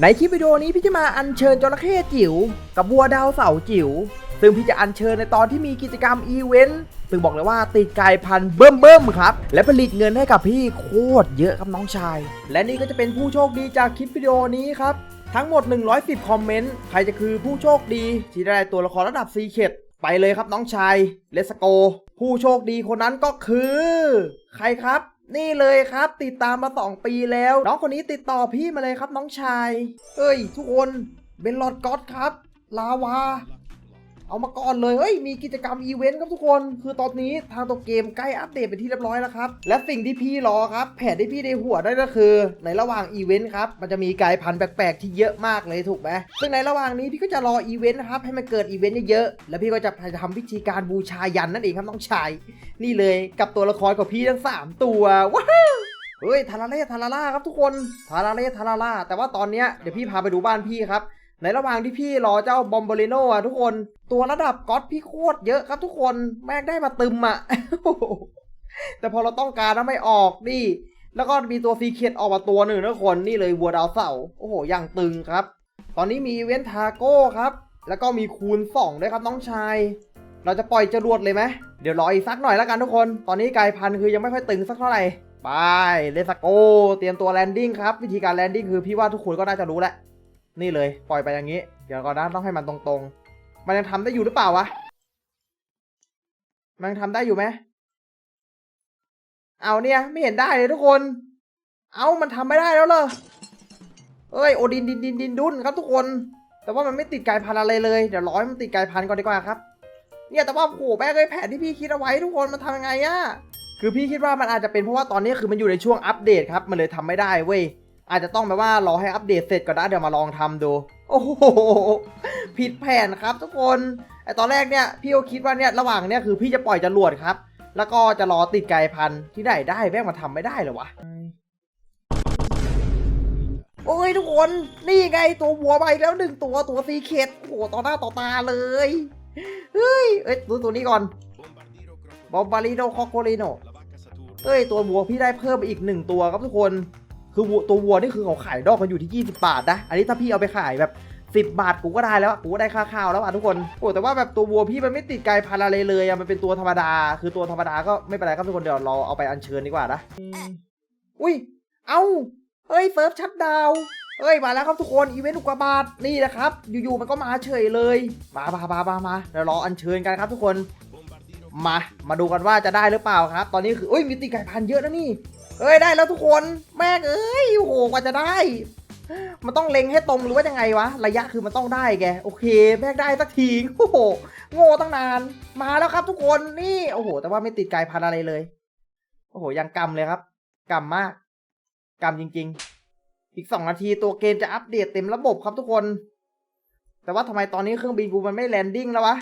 ในคลิปวิดีโอนี้พี่จะมาอัญเชิญจระเข้จิ๋วกับวัวดาวเสาจิ๋วซึ่งพี่จะอัญเชิญในตอนที่มีกิจกรรมอีเวนต์ซึ่งบอกเลยว่าติดกายพันธุ์เบิ่มๆครับ และผลิตเงินให้กับพี่โคตรเยอะครับน้องชาย และนี่ก็จะเป็นผู้โชคดีจากคลิปวิดีโอนี้ครับทั้งหมด 110 คอมเมนต์ ใครจะคือผู้โชคดี ที่ได้ตัวละครระดับซีเคดไปเลยครับน้องชายเลสโก ผู้โชคดีคนนั้นก็คือ ใครครับ นี่เลยครับ ติดตามมา 2 ปีแล้ว น้องคนนี้ติดต่อพี่มาเลยครับน้องชาย เอ้ย ทุกคนเบนลอดก็อดครับ ลาวา เอามาก่อนเลยเฮ้ย มีกิจกรรมอีเวนต์ครับทุกคน คือตอนนี้ทางตัวเกมใกล้อัปเดตเป็นที่เรียบร้อยแล้วครับ และสิ่งที่พี่รอครับ แผนที่พี่ในหัวได้ก็คือ ในระหว่างอีเวนต์ครับ มันจะมีกายพันธุ์แปลกๆที่เยอะมากเลยถูกไหมซึ่งในระหว่างนี้พี่ก็จะรออีเวนต์นะครับ ให้มันเกิดอีเวนต์เยอะๆ แล้วพี่ก็จะทำพิธีการบูชายันนั่นเองครับน้องชาย นี่เลยกับตัวละครของพี่ทั้งสามตัวว้าวเฮ้ยทาราเล่ทาราล่าครับทุกคนทาราเล่ทาราล่าแต่ว่าตอนเนี้ยเดี๋ยวพี่พาไปดูบ้านพี่ครับในระหว่างที่พี่รอเจ้าบอมโบลิโนอะทุกคนตัวระดับก๊อตพี่โคตรเยอะครับทุกคนแม่งได้มาตึมอะแต่พอเราต้องการแล้วไม่ออกนี่ แล้วก็มีตัวซีเคียดออกมาตัวหนึ่งนะทุกคนนี่เลยวัวดาวเสาร์โอ้โหอย่างตึงครับ ตอนนี้มีเวนทาโก้ครับ แล้วก็มีคูณ2ด้วยครับน้องชาย เราจะปล่อยจรวดเลยไหมเดี๋ยวรออีกสักหน่อยแล้วกันทุกคน ตอนนี้กายพันธุ์คือยังไม่ค่อยตึงสักเท่าไหร่ ไปเลสโก เตรียมตัวแลนดิ้งครับ วิธีการแลนดิ้งคือพี่ว่าทุกคนก็น่าจะรู้แหละ นี่เลย ปล่อยไปอย่างนี้ เดี๋ยวก่อนนะต้องให้มันตรงๆ มันยังทำได้อยู่หรือเปล่าวะ มันยังทำได้อยู่ไหม เอาเนี่ยไม่เห็นได้เลยทุกคน เอามันทำไม่ได้แล้วเหรอเอ้ยโอดินดินดินดินดุนครับทุกคน แต่ว่ามันไม่ติดกายพันธุ์อะไรเลย เดี๋ยวร้อยมันติดกายพันธุ์ก่อนดีกว่าครับ เนี่ยแต่ว่าโหแม่งเลยแผนที่พี่คิดเอาไว้ทุกคนมันทำยังไงอะคือพี่คิดว่ามันอาจจะเป็นเพราะว่าตอนนี้คือมันอยู่ในช่วงอัปเดตครับมันเลยทำไม่ได้เว้ยอาจจะต้องแบบว่ารอให้อัปเดตเสร็จก่อนนะเดี๋ยวมาลองทำดู โอ้โหผิดแผนครับทุกคนไอตอนแรกเนี่ยพี่ก็คิดว่าเนี่ยระหว่างเนี่ยคือพี่จะปล่อยจรวดครับ แล้วก็จะรอติดไกลพันธุ์ที่ไหนได้แม่งมาทำไม่ได้เหรอวะโอ้ยทุกคน นี่ไงตัววัวมาอีกแล้วหนึ่งตัวตัวซีเคดโอ้โหต่อหน้าต่อตาเลย เฮ้ยเอ้ยดูตัวนี้ก่อนบอมบาริโนคอโคลิโนเอ้ย ตัววัวพี่ได้เพิ่มไปอีกหนึ่งตัวครับทุกคน คือตัววัวนี่คือเขาขายดอกกันอยู่ที่ 20 บาทนะ อันนี้ถ้าพี่เอาไปขายแบบ 10 บาทกูก็ได้แล้วกูก็ได้ค่าข้าวแล้วอะทุกคน โอ้แต่ว่าแบบตัววัวพี่มันไม่ติดไกลพันธุ์อะไรเลยอะมันเป็นตัวธรรมดา คือตัวธรรมดาก็ไม่เป็นไรครับทุกคน เดี๋ยวเราเอาไปอัญเชิญดีกว่านะ อุ้ย เอ้า เฮ้ยเซิร์ฟชัดดาว เฮ้ยมาแล้วครับทุกคนอีเวนต์อุกกาบาตนี่นะครับ อยู่ๆมันก็มาเฉยเลยมามามามามาเดี๋ยวรออัญเชิญกันครับทุกคนมา มาดูกันว่าจะได้หรือเปล่าครับ ตอนนี้คือเอ้ยมีตีไก่พันเยอะนะนี่เอ้ยได้แล้วทุกคนแม่เอ้ยโอ้โหกว่าจะได้ มันต้องเล็งให้ตรงหรือว่ายังไงวะ ระยะคือมันต้องได้แกโอเค แม่ได้สักทีโอ้โหโง่ตั้งนาน มาแล้วครับทุกคนนี่โอ้โห แต่ว่าไม่ติดไก่พันอะไรเลย โอ้โหยังกำเลยครับกำมากกำจริง ๆ อีกสองนาทีตัวเกมจะอัปเดตเต็มระบบครับทุกคน แต่ว่าทำไมตอนนี้เครื่องบินกูมันไม่แลนดิ้งแล้ววะ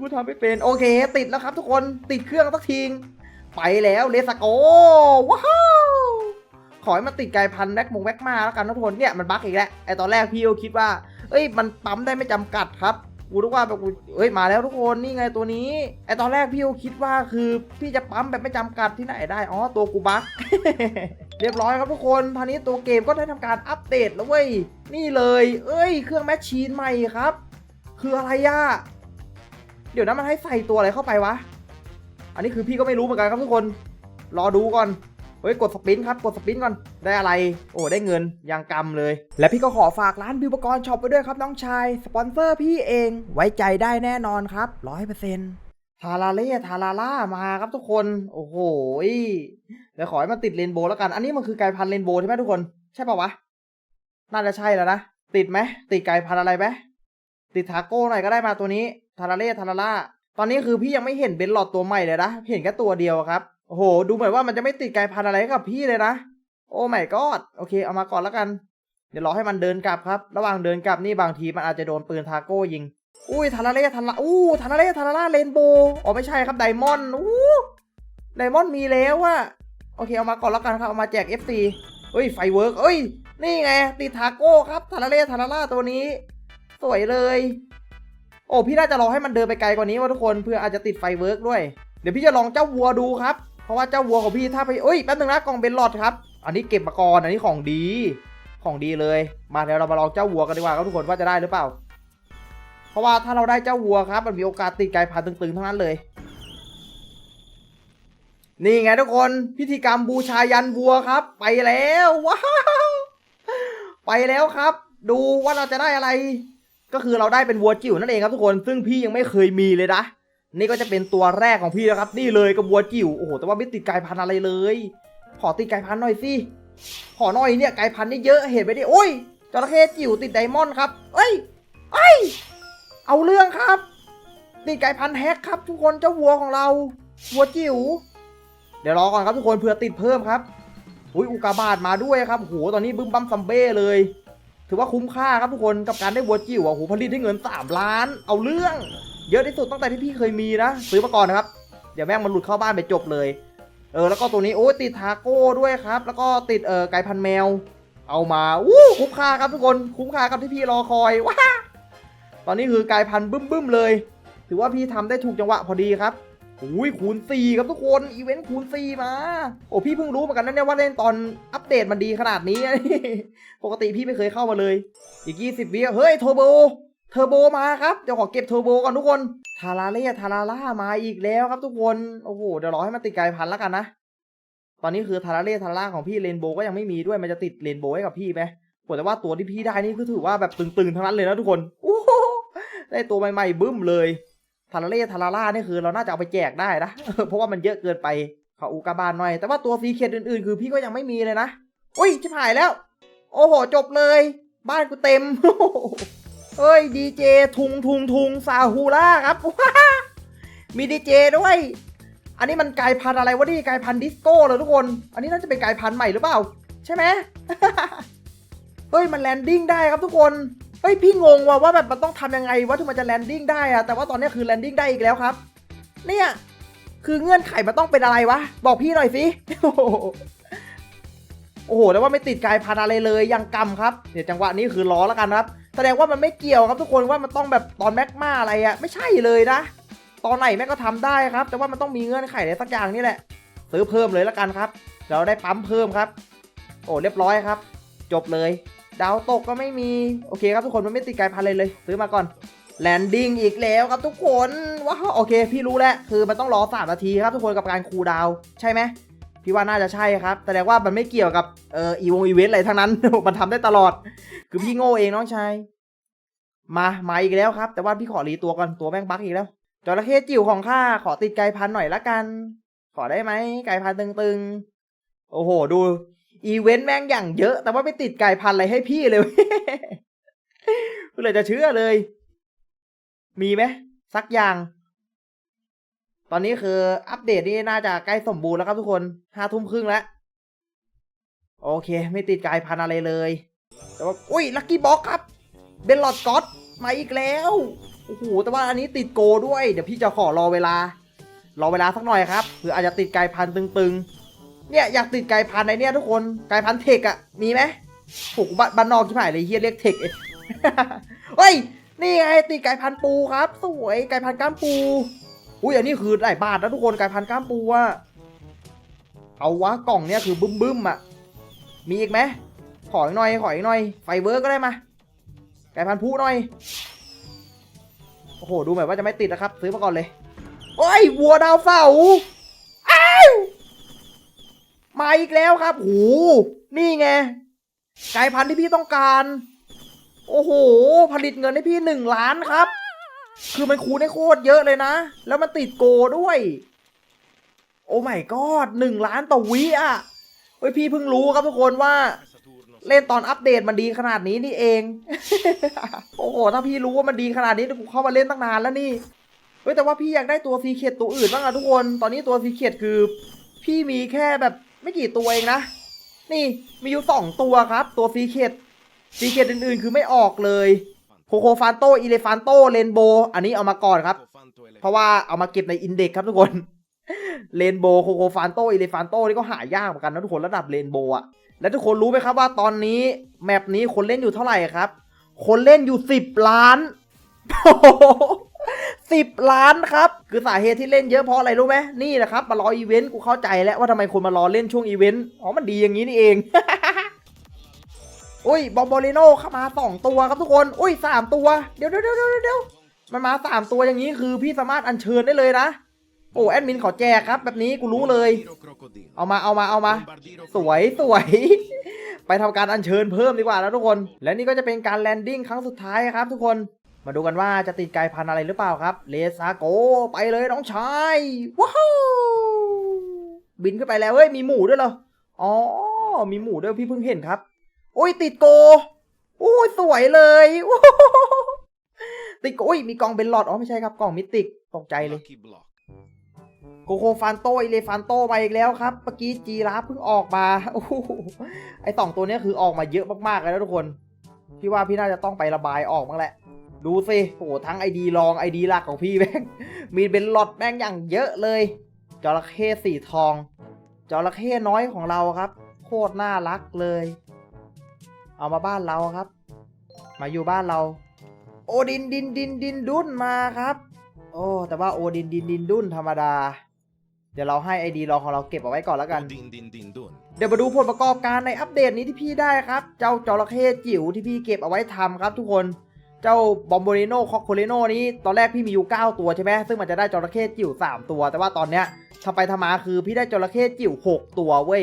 กูทำไม่เป็น โอเค ติดแล้วครับทุกคนติดเครื่องสักทีงไปแล้วเลสโกว้าวขอให้มันติดไกลพันแว็กมงแว็กมาแล้วกันทุกคนเนี่ยมันบั๊กอีกแล้วไอตอนแรกพี่ก็คิดว่า เอ้ยมันปั๊มได้ไม่จำกัดครับ กูรู้ว่าแบบกูเอ้ยมาแล้วทุกคนนี่ไงตัวนี้ไอตอนแรกพี่ก็คิดว่าคือพี่จะปั๊มแบบไม่จำกัดที่ไหนได้อ๋อตัวกูบั๊กเรียบร้อยครับทุกคนทานี้ตัวเกมก็ได้ทำการอัปเดตแล้วเว้ยนี่เลย เอ้ย เครื่องแมชชีนใหม่ครับ คืออะไรอะเดี๋ยวนะมันให้ใส่ตัวอะไรเข้าไปวะ อันนี้คือพี่ก็ไม่รู้เหมือนกันครับทุกคน รอดูก่อน เฮ้ยกดสปินครับกดสปินก่อนได้อะไร โอ้ได้เงินยังกำเลย และพี่ก็ขอฝากร้านบิวปกรณ์ช็อปไปด้วยครับน้องชาย สปอนเซอร์พี่เองไว้ใจได้แน่นอนครับร้อยเปอร์เซ็นต์ทาราเล่ทาราล่ามาครับทุกคน โอ้โหเดี๋ยวขอให้มันติดเรนโบว์แล้วกัน อันนี้มันคือไกลพันเรนโบว์ใช่ไหมทุกคน ใช่ป่าวะ น่าจะใช่แล้วนะ ติดไหม ติดไกลพันอะไรไหมติดทาโก้หน่อยก็ได้มาตัวนี้ ทาราเล่ทาราล่า ตอนนี้คือพี่ยังไม่เห็นเบนหลอดตัวใหม่เลยนะ เห็นแค่ตัวเดียวครับ โอ้โห ดูเหมือนว่ามันจะไม่ติดไกลพันธุ์อะไรกับพี่เลยนะ โอ้ไม่กอดโอเค เอามาก่อนแล้วกัน เดี๋ยวรอให้มันเดินกลับครับ ระหว่างเดินกลับนี่บางทีมันอาจจะโดนปืนทาโก้ยิง อุ้ยทาราเล่ทาราอู้ทาราเล่ทาราล่าเรนโบว์อ๋อไม่ใช่ครับไดมอนด์อู้ไดมอนด์มีแล้วอะโอเคเอามาก่อนแล้วกันครับ เอามาแจก FC เฮ้ยไฟเวิร์กเอ้ย นี่ไงติดทาโก้ครับทาราเล่ทาราล่าตัวนี้ สวยเลย โอ้พี่น่าจะรอให้มันเดินไปไกลกว่านี้ว่าทุกคนเพื่ออาจจะติดไฟเวิร์กด้วย เดี๋ยวพี่จะลองเจ้าวัวดูครับ เพราะว่าเจ้าวัวของพี่ถ้าไปเอ้ยแป๊บนึงนะกล่องเบนหลอดครับ อันนี้เก็บมาก่อนอันนี้ของดี ของดีเลย มาเดี๋ยวเรามาลองเจ้าวัวกันดีกว่าครับทุกคนว่าจะได้หรือเปล่า เพราะว่าถ้าเราได้เจ้าวัวครับ มันมีโอกาสติดกลายพันธุ์ตึงๆทั้งนั้นเลย นี่ไงทุกคนพิธีกรรมบูชายันวัวครับ ไปแล้วว้าวไปแล้วครับ ดูว่าเราจะได้อะไร ก็คือเราได้เป็นวัวจิ๋วนั่นเองครับทุกคน ซึ่งพี่ยังไม่เคยมีเลยนะ นี่ก็จะเป็นตัวแรกของพี่แล้วครับ นี่เลยกับวัวจิ๋วโอ้โหแต่ว่าไม่ติดกายพันธุ์อะไรเลย ขอติดกายพันธุ์หน่อยสิขอหน่อยเนี่ยกายพันธุ์นี่เยอะเห็นไหมดิโอ้ยจระเข้จิ๋วติดไดมอนด์ครับเอ้ยเอ้ยเอาเรื่องครับ ติดกายพันธุ์แฮกครับ ทุกคนเจ้าวัวของเราวัวจิ๋วเดี๋ยวรอก่อนครับทุกคนเผื่อติดเพิ่มครับอุ้ยอุกาบาตมาด้วยครับโหตอนนี้บึ้มบั้มซัมเบ้เลย ถือว่าคุ้มค่าครับทุกคนกับการได้วัวจิ๋วอะโอ้โหผลิตได้เงิน3ล้าน เอาเรื่อง เยอะที่สุดตั้งแต่ที่พี่เคยมีนะ ซื้อมาก่อนนะครับ เดี๋ยวแม่งมันหลุดเข้าบ้านไปจบเลย เออแล้วก็ตัวนี้โอ้ยติดทาโก้ด้วยครับ แล้วก็ติดเออไก่พันแมว เอามาอู้คุ้มค่าครับทุกคนคุ้มค่าครับที่พี่รอคอยว้าตอนนี้คือไก่พันบึ้มบึ้มๆเลย ถือว่าพี่ทำได้ถูกจังหวะพอดีครับอุ้ยคูณ4ครับทุกคนอีเวนต์คูณ4มา โอ้พี่เพิ่งรู้เหมือนกันนะเนี่ยว่าเล่นตอนอัปเดตมันดีขนาดนี้ ปกติพี่ไม่เคยเข้ามาเลย อีก 20วิเฮ้ยเทโบ เทอร์โบมาครับเดี๋ยวขอเก็บเทอร์โบก่อนทุกคนทาราเล่ทาราล่ามาอีกแล้วครับทุกคนโอ้โหเดี๋ยวรอให้มันติดกลายพันธุ์แล้วกันนะตอนนี้คือทาราเล่ทาราล่าของพี่เรนโบก็ยังไม่มีด้วยมันจะติดเรนโบให้กับพี่ไหมแต่ว่าตัวที่พี่ได้นี่คือถือว่าแบบตึงๆทั้งนั้นเลยนะทุกคนโอ้โหได้ตัวใหม่ๆบึ้มเลยทาราเล่ทาราล่านี่คือเราน่าจะเอาไปแจกได้นะเพราะว่ามันเยอะเกินไปขออุกาบาลหน่อย แต่ว่าตัวซีเคดอื่นๆ คือพี่ก็ยังไม่มีเลยนะ อุ้ยชิบหายแล้ว โอ้โห จบเลย บ้านกูเต็ม เฮ้ยดีเจทุงทุงทุงซาฮูล่าครับว้ามีดีเจด้วย อันนี้มันกลายพันธุ์อะไรวะนี่กลายพันธุ์ดิสโก้เหรอทุกคน อันนี้น่าจะเป็นกลายพันธุ์ใหม่หรือเปล่า ใช่ไหมเฮ้ยมันแลนดิ้งได้ครับทุกคนเฮ้ยพี่งงว่ะว่าแบบมันต้องทำยังไงวะถึงมันจะแลนดิ้งได้อะแต่ว่าตอนนี้คือแลนดิ้งได้อีกแล้วครับ เนี่ยคือเงื่อนไขมันต้องเป็นอะไรวะ บอกพี่หน่อยสิโอ้โหโอ้โหแต่ว่าไม่ติดกายพันธุ์อะไรเลยยังกำครับ เดี๋ยวจังหวะนี้คือล้อแล้วกันครับ แสดงว่ามันไม่เกี่ยวครับทุกคนว่ามันต้องแบบตอนแม็กมาอะไรอะไม่ใช่เลยนะ ตอนไหนแม่ก็ทำได้ครับ แต่ว่ามันต้องมีเงื่อนไขอะไรสักอย่างนี่แหละซื้อเพิ่มเลยแล้วกันครับ เราได้ปั๊มเพิ่มครับ โอ้เรียบร้อยครับ จบเลย ดาวตกก็ไม่มีโอเคครับทุกคนมันไม่ติดกายพันเลยเลย ซื้อมาก่อนแลนดิ้งอีกแล้วครับทุกคนว้าวโอเค พี่รู้แล้วคือมันต้องรอสามนาทีครับทุกคนกับการคูลดาวใช่ไหม พี่ว่าน่าจะใช่ครับแสดงว่ามันไม่เกี่ยวกับเอ่ออีวงอีเวนต์อะไรทั้งนั้น มันทำได้ตลอด คือพี่โง่เองน้องชายมามาอีกแล้วครับ แต่ว่าพี่ขอรีตัวก่อนตัวแม่งบั๊กอีกแล้วจระเข้จิ๋วของข้าขอติดไก่พันหน่อยละกัน ขอได้ไหมไก่พันตึงๆ โอ้โห ดู อีเวนต์แม่งอย่างเยอะ แต่ว่าไม่ติดไก่พันอะไรให้พี่เลยก็เลยจะเชื่อเลย มีไหมสักอย่าง ตอนนี้คืออัปเดตนี่น่าจะใกล้สมบูรณ์แล้วครับทุกคนห้าทุ่มครึ่งแล้ว โอเค ไม่ติดกายพันอะไรเลย แต่ว่า อุ้ย ลัคกี้บ็อกครับ เบนลอดก็อตมาอีกแล้ว โอ้โห แต่ว่าอันนี้ติดโกด้วย เดี๋ยวพี่จะขอรอเวลา รอเวลาสักหน่อยครับเผื่ออาจจะติดกายพันตึงๆ เนี่ยอยากติดกายพันในเนี่ยทุกคน กายพันเทคอะมีไหมผูกบ้านบ้านนอกที่ผ่านเลยเฮียเรียกเทคเฮ้ย นี่ไงติดไก่พันปูครับ สวยไก่พันก้ามปู อุ้ยอันนี้คือหลายบาทนะทุกคนไก่พันก้ามปูอะเอาวะกล่องเนี่ยคือบึ้มบึ้มๆอะมีอีกไหมขออีกหน่อยขออีกหน่อยไฟเวิร์ก็ได้มาไก่พันผู้หน่อยโอ้โหดูเหมือนว่าจะไม่ติดนะครับ ซื้อมาก่อนเลยโอ้ยวัวดาวเสาร์อ้าวมาอีกแล้วครับโหนี่ไงไก่พันธุ์ที่พี่ต้องการ โอ้โห ผลิตเงินให้พี่หนึ่งล้านครับ คือมันคูณได้โคตรเยอะเลยนะ แล้วมันติดโกด้วย โอ้ไม่กอดหนึ่งล้านต่อวิอะเฮ้ยพี่เพิ่งรู้ครับทุกคนว่า เล่นตอนอัปเดตมันดีขนาดนี้นี่เอง โอ้โห ถ้าพี่รู้ว่ามันดีขนาดนี้เดี๋ยวกูเข้ามาเล่นตั้งนานแล้วนี่เฮ้ยแต่ว่าพี่อยากได้ตัวซีเคดตัวอื่นบ้างอะทุกคน ตอนนี้ตัวซีเคดคือ พี่มีแค่แบบไม่กี่ตัวเองนะ นี่มีอยู่สองตัวครับ ตัวซีเคดซีเคดอื่นๆ คือไม่ออกเลย โคโคฟานโตอิเลฟานโตเรนโบอันนี้เอามาก่อนครับ เพราะว่าเอามาเก็บในอินเด็กครับทุกคนเรนโบโคโคฟานโตอิเลฟานโตนี่ก็หายากเหมือนกันนะทุกคนระดับเรนโบอะแล้วทุกคนรู้ไหมครับว่าตอนนี้แมปนี้คนเล่นอยู่เท่าไหร่ครับ คนเล่นอยู่สิบล้านโอ้โห10ล้านครับ คือสาเหตุที่เล่นเยอะเพราะอะไรรู้ไหมนี่แหละครับมารออีเวนต์กูเข้าใจแล้วว่าทำไมคนมารอเล่นช่วงอีเวนต์อ๋อมันดีอย่างนี้นี่เอง อุ้ยบอมโบลิโนเข้ามา2ตัวครับทุกคน อุ้ย3ตัวเดี๋ยวเดี๋ยวเดี๋ยวเดี๋ยวเดี๋ยวมันมา3ตัวอย่างนี้คือพี่สามารถอัญเชิญได้เลยนะ โอ้แอดมินขอแจกครับ แบบนี้กูรู้เลย เอามาเอามาเอามา สวยสวยไปทำการอัญเชิญเพิ่มดีกว่าแล้วทุกคน และนี่ก็จะเป็นการแลนดิ้งครั้งสุดท้ายครับ ทุกคน มาดูกันว่าจะติดไกลพันอะไรหรือเปล่าครับเลซาโกไปเลยน้องชายว้าวบินขึ้นไปแล้วเฮ้ยมีหมูด้วยเหรออ๋อมีหมูด้วยพี่เพิ่งเห็นครับ อ้ยติดโกโอ้ยสวยเลยโอ้โหติดโกโอ้ยมีกล่องเบนหลอดอ๋อไม่ใช่ครับกล่องมิติกตกใจเลยโกโคฟานโตอิเลฟานโตมาอีกแล้วครับเมื่อกี้จีราฟเพิ่งออกมาโอ้โหไอสองตัวเนี้ยคือออกมาเยอะมากๆเลยนะทุกคนพี่ว่าพี่น่าจะต้องไประบายออกบ้างแหละ ดูสิโอ้โหทั้งไอดีรองไอดีหลักของพี่แม่งมีเป็นหลอดแม่งอย่างเยอะเลยจระเข้สีทองจระเข้น้อยของเราครับ โคตรน่ารักเลย เอามาบ้านเราครับ มาอยู่บ้านเรา โอดินดินดินดินดุนมาครับ โอ้แต่ว่าโอดินดินดินดุนธรรมดา เดี๋ยวเราให้ไอดีรองของเราเก็บเอาไว้ก่อนแล้วกัน ดินดินดินดุนเดี๋ยวมาดูผลประกอบการในอัปเดตนี้ที่พี่ได้ครับ เจ้าจระเข้จิ๋วที่พี่เก็บเอาไว้ทำครับ ทุกคนเจ้าบอมโบลิโนคอกโคเลโนนี้ตอนแรกพี่มีอยู่ 9 ตัวใช่ไหมซึ่งมันจะได้จระเข้จิ๋ว 3 ตัว แต่ว่าตอนเนี้ยทำไปทำมาคือพี่ได้จระเข้จิ๋ว 6 ตัวเว้ย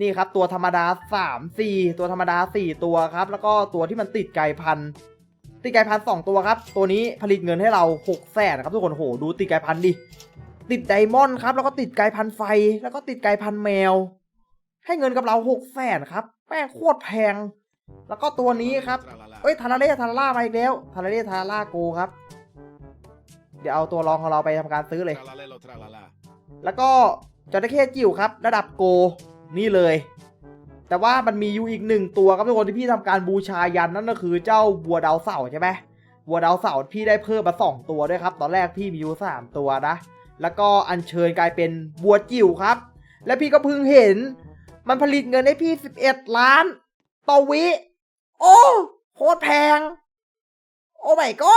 นี่ครับตัวธรรมดา3 4ตัวธรรมดา 4 ตัวครับ แล้วก็ตัวที่มันติดไก่พันธุ์ติดไก่พันธุ์2ตัวครับ ตัวนี้ผลิตเงินให้เรา6แสนครับทุกคนโหดูติดไก่พันธุ์ดิติดไดมอนด์ครับ แล้วก็ติดไก่พันธุ์ไฟ แล้วก็ติดไก่พันธุ์แมว ให้เงินกับเราหกแสนครับแม่งโคตรแพง แล้วก็ตัวนี้ครับเอ้ยทาราเล่ทาราล่ามาอีกแล้วทาราเล่ทาราล่าโกครับ เดี๋ยวเอาตัวรองของเราไปทำการซื้อเลยทราลาเลโลทราลาลาแล้วก็จระเข้จิ๋วครับ ระดับโก นี่เลย แต่ว่ามันมีอยู่อีกหนึ่งตัวครับทุกคนที่พี่ทำการบูชายันนั่นก็คือเจ้าบัวดาวเสาร์ใช่ไหมบัวดาวเสาร์พี่ได้เพิ่มมาสองตัวด้วยครับ ตอนแรกพี่มีอยู่สามตัวนะ แล้วก็อัญเชิญกลายเป็นบัวจิ๋วครับ และพี่ก็เพิ่งเห็น มันผลิตเงินให้พี่11ล้านต่อวิ โอ้โคตรแพง โอ้ไม่ก็